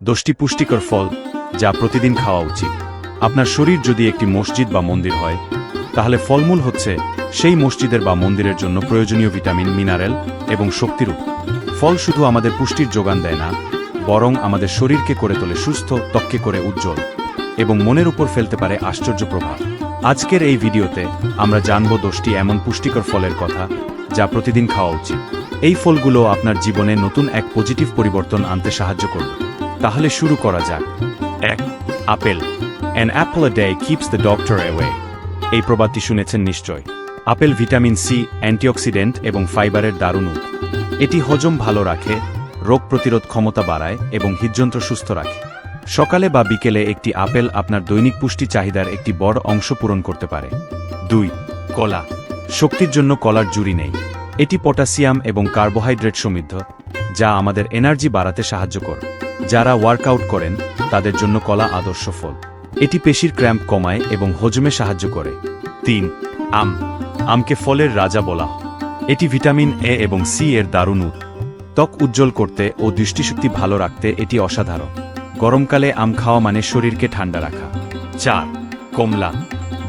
দশটি পুষ্টিকর ফল যা প্রতিদিন খাওয়া উচিত। আপনার শরীর যদি একটি মসজিদ বা মন্দির হয়, তাহলে ফলমূল হচ্ছে সেই মসজিদের বা মন্দিরের জন্য প্রয়োজনীয় ভিটামিন, মিনারেল এবং শক্তির ফল শুধু আমাদের পুষ্টির যোগান দেয় না, বরং আমাদের শরীরকে করে তোলে সুস্থ, ত্বককে করে উজ্জ্বল এবং মনের উপর ফেলতে পারে আশ্চর্য প্রভাব। আজকের এই ভিডিওতে আমরা জানব দশটি এমন পুষ্টিকর ফলের কথা যা প্রতিদিন খাওয়া উচিত। এই ফলগুলো আপনার জীবনে নতুন এক পজিটিভ পরিবর্তন আনতে সাহায্য করবে। তাহলে শুরু করা যাক। এক, apple. An apple a day keeps the doctor away এই প্রবাদটি শুনেছেন নিশ্চয়। আপেল ভিটামিন সি, অ্যান্টিঅক্সিডেন্ট এবং ফাইবারের দারুণ। এটি হজম ভালো রাখে, রোগ প্রতিরোধ ক্ষমতা বাড়ায় এবং হৃদযন্ত্র সুস্থ রাখে। সকালে বা বিকেলে একটি আপেল আপনার দৈনিক পুষ্টি চাহিদার একটি বড় অংশ পূরণ করতে পারে। দুই, কলা। শক্তির জন্য কলার জুড়ি নেই। এটি পটাশিয়াম এবং কার্বোহাইড্রেট সমৃদ্ধ। যা আমাদের এনার্জি বাড়াতে সাহায্য করে। যারা ওয়ার্কআউট করেন, তাদের জন্য কলা আদর্শ ফল। এটি পেশির ক্র্যাম্প কমায় এবং হজমে সাহায্য করে। তিন, আম। আমকে ফলের রাজা বলা এটি ভিটামিন এ এবং সি এর দারুণ উৎস। ত্বক উজ্জ্বল করতে ও দৃষ্টিশক্তি ভালো রাখতে এটি অসাধারণ। গরমকালে আম খাওয়া মানে শরীরকে ঠান্ডা রাখা। চার, কমলা।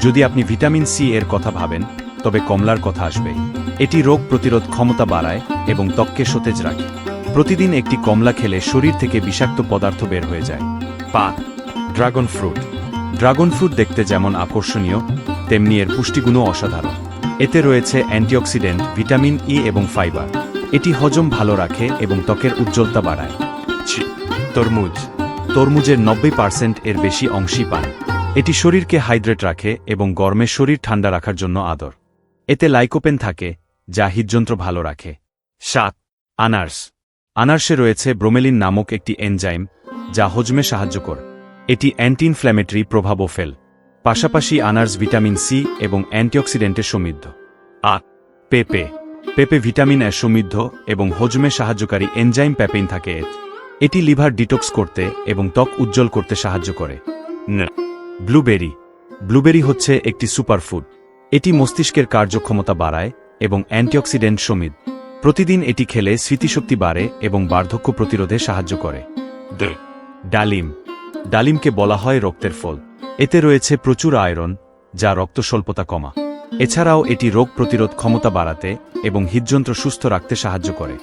যদি আপনি ভিটামিন সি এর কথা ভাবেন, তবে কমলার কথা আসবে এটি রোগ প্রতিরোধ ক্ষমতা বাড়ায় এবং ত্বককে সতেজ রাখে। প্রতিদিন একটি কমলা খেলে শরীর থেকে বিষাক্ত পদার্থ বের হয়ে যায়। পাক ড্রাগন ফ্রুট। ড্রাগন ফ্রুট দেখতে যেমন আকর্ষণীয়, তেমনি এর পুষ্টিগুণও অসাধারণ। এতে রয়েছে অ্যান্টিঅক্সিডেন্ট, ভিটামিন ই এবং ফাইবার। এটি হজম ভালো রাখে এবং ত্বকের উজ্জ্বলতা বাড়ায়। তরমুজ। তরমুজের নব্বই পার্সেন্ট এর বেশি অংশই পান। এটি শরীরকে হাইড্রেট রাখে এবং গরমে শরীর ঠান্ডা রাখার জন্য আদর। এতে লাইকোপেন থাকে, যা হৃদযন্ত্র ভালো রাখে। সাত, আনার্স। আনার্সে রয়েছে ব্রোমেলিন নামক একটি এনজাইম, যা হজমে সাহায্য কর। এটি অ্যান্টি ইনফ্ল্যামেটরি প্রভাবও ফেল। পাশাপাশি আনার্স ভিটামিন সি এবং অ্যান্টিঅক্সিডেন্টে সমৃদ্ধ। আট পেঁপে। পেঁপে ভিটামিন এ সমৃদ্ধ এবং হজমে সাহায্যকারী এনজাইম প্যাপেইন থাকে এটি লিভার ডিটক্স করতে এবং ত্বক উজ্জ্বল করতে সাহায্য করে। ব্লুবেরি। ব্লুবেরি হচ্ছে একটি সুপারফুড। এটি মস্তিষ্কের কার্যক্ষমতা বাড়ায় এবং অ্যান্টিঅক্সিডেন্ট সমৃদ্ধ। প্রতিদিন এটি খেলে স্মৃতিশক্তি বাড়ে এবং বার্ধক্য প্রতিরোধে সাহায্য করে। ডালিম। ডালিমকে বলা হয় রক্তের ফল। এতে রয়েছে প্রচুর আয়রন যা রক্ত স্বল্পতা কমা। এছাড়াও এটি রোগ প্রতিরোধ ক্ষমতা বাড়াতে এবং হৃদযন্ত্র সুস্থ রাখতে সাহায্য করে।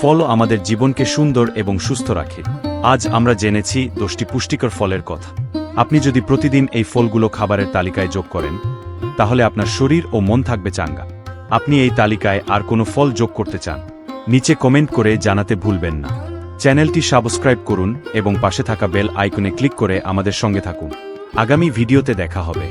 ফল আমাদের জীবনকে সুন্দর এবং সুস্থ রাখে। আজ আমরা জেনেছি দশটি পুষ্টিকর ফলের কথা। আপনি যদি প্রতিদিন এই ফলগুলো খাবারের তালিকায় যোগ করেন তাহলে আপনার শরীর ও মন থাকবে চাঙ্গা। আপনি এই তালিকায় আর কোনো ফল যোগ করতে চান, নিচে কমেন্ট করে জানাতে ভুলবেন না। চ্যানেলটি সাবস্ক্রাইব করুন এবং পাশে থাকা বেল আইকনে ক্লিক করে আমাদের সঙ্গে থাকুন। আগামী ভিডিওতে দেখা হবে।